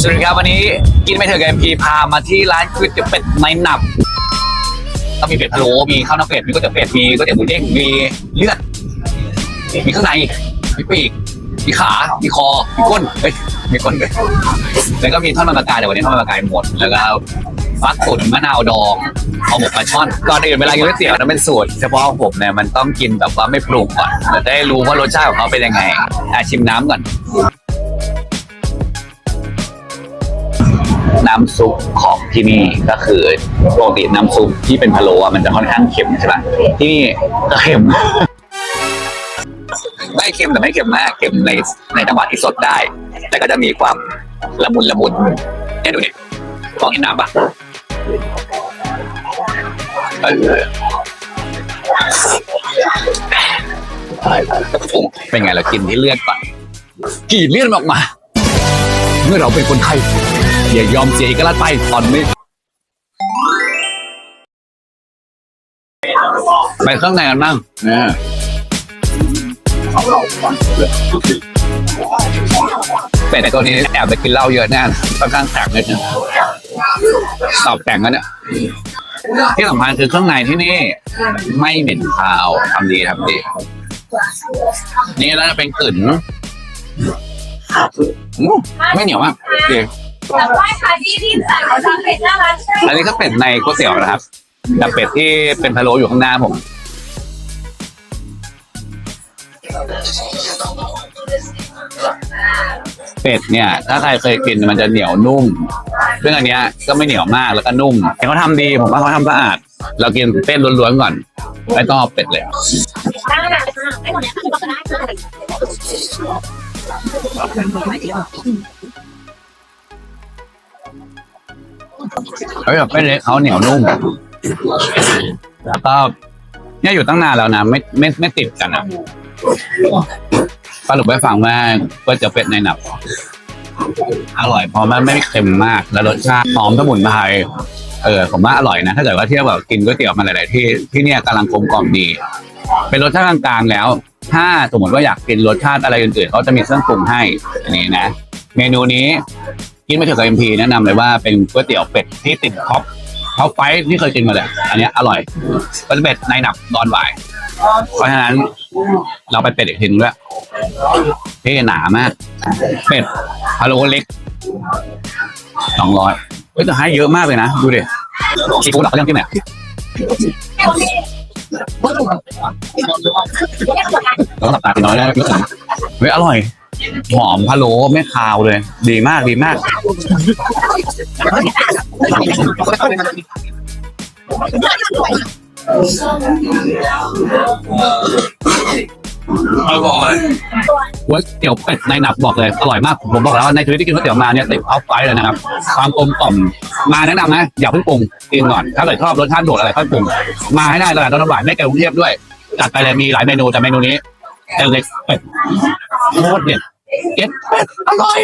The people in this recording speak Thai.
สวัสดีครับวันนี้กินไม่เถอะกับเอ็มพีพามาที่ร้านก๋วยเตี๋ยวเป็ดในหนับก็มีเป็ดพะโล้มีข้าวหน้าเป็ดมีก๋วยเตี๋ยวเป็ดมีก๋วยเตี๋ยวหมูเด้งมีเลือดมีข้างในมีปีกมีขา มีคอ มีก้นเฮ้ยมีก้นเลยแล้วก็มีทอดมันปลากายแต่วันนี้ทอดมันปลากายหมดแล้วก็ฟักตุ๋นมะนาวดองเอาหมกปลาช่อนก่อนอื่นเวลากินก๋วยเตี๋ยวนั้นเป็นสูตรเฉพาะผมเนี่ยมันต้องกินแบบว่าไม่ปรุงก่อนจะได้รู้ว่ารสชาติของเขาเป็นยังไงอะชิมน้ำก่อน น้ำซุปของที่นี่ก็คือปกติน้ำซุปที่เป็นพะโล้อะมันจะค่อนข้างเค็มใช่ปะที่นี่ก็เค็ม ไม่เค็มแต่ไม่เค็มมากเค็มในในจังหวะที่สดได้ แต่ก็จะมีความละมุนละมุนเนี่ยดูดิลองกินน้ำปะเออเป็นไงเรากินที่เลือดก่อนกรีดเลือดออกมา เมื่อเราเป็นคนไทย อย่ายอมเสียเอกลักษณ์ไปตอนนี้ ไปข้างในกันบ้างนะเป็ดในตัวนี้แอบไปกินเหล้าเยอะแน่ค่อนข้างแข็งเลยนะตอบแต่งกันเนี่ยที่สำคัญคือข้างในที่นี่ ไม่เหม็นคาวทำดีทำดี นี่แล้วจะเป็นกลิ่นอืมไม่เหนียวมากดี แต่ว่าค่ะที่ที่สั่งเขาทำเป็ดน้าร้านใช่อันนี้ก็เป็ดในก๋วยเตี๋ยวนะครับแต่เป็ดที่เป็นพะโล้อยู่ข้างหน้าผม เป็ดเนี่ย ถ้าใครเคยกินมันจะเหนียวนุ่ม ซึ่งอันเนี้ยก็ไม่เหนียวมากแล้วก็นุ่มเขาทำดีผมว่าเขาทำสะอาด เรากินเต้นล้วนๆก่อนไม่ต้องเอาเป็ดเลยได้ได้ไม่หมดแล้วก็ได้ เขาแบบไม่เละเขาเหนียวนุ่ม แล้วก็เนี่ยอยู่ตั้งนานแล้วนะไม่ไม่ไม่ติดกันอะสรุปให้ฟังว่าก็จะเป็ดในหนับ อร่อยเพราะมันไม่เค็มมาก แล้วรสชาติหอมสมุนไพรเออผมว่าอร่อยนะ ถ้าเกิดว่าเทียบแบบกินก๋วยเตี๋ยวมาหลายๆที่ที่เนี่ยกำลังกลมกล่อมดี เป็นรสชาติกลางๆแล้ว ถ้าสมมติว่าอยากกินรสชาติอะไรอื่นๆเขาจะมีเครื่องปรุงให้อันนี้นะ เมนูนี้ กินไม่ถึงกับเอ็มพีแนะนำเลยว่าเป็นก๋วยเตี๋ยวเป็ดที่ติดท็อปท็อปไฟว์ที่เคยกินมาเลยอันเนี้ยอร่อยก็จะเป็ดในหนับดอนหวาย เพราะฉะนั้นเราไปเป็ดอีกทีนึงด้วยที่หนามาก เป็ดพะโล้เล็กสองร้อยเฮ้ยแต่ให้เยอะมากเลยนะ ดูดิซีฟู้ดเหรอเขาเรียกที่ไหนต้องสับตากินน้อยได้เยอะนะเฮ้ยอร่อย หอมพะโล้ไม่คาวเลย ดีมากดีมากอร่อยก๋วยเตี๋ยวเป็ดในหนับบอกเลยอร่อยมากผมบอกแล้วว่าในชีวิตที่กินก๋วยเตี๋ยวมาเนี่ยติดเอาไฟเลยนะครับ ความกลมกล่อมมาแนะนำนะ อย่าเพิ่งปรุงกินก่อน ถ้าเกิดชอบรสชาติโดดอะไรค่อยปรุงมาให้ได้ตลาดต้นหวานไม่ไกลกรุงเทพด้วย จัดไปเลยมีหลายเมนูแต่เมนูนี้ เล็กเป็ดโคตรเด็ดเก็ดเป็ดอร่อย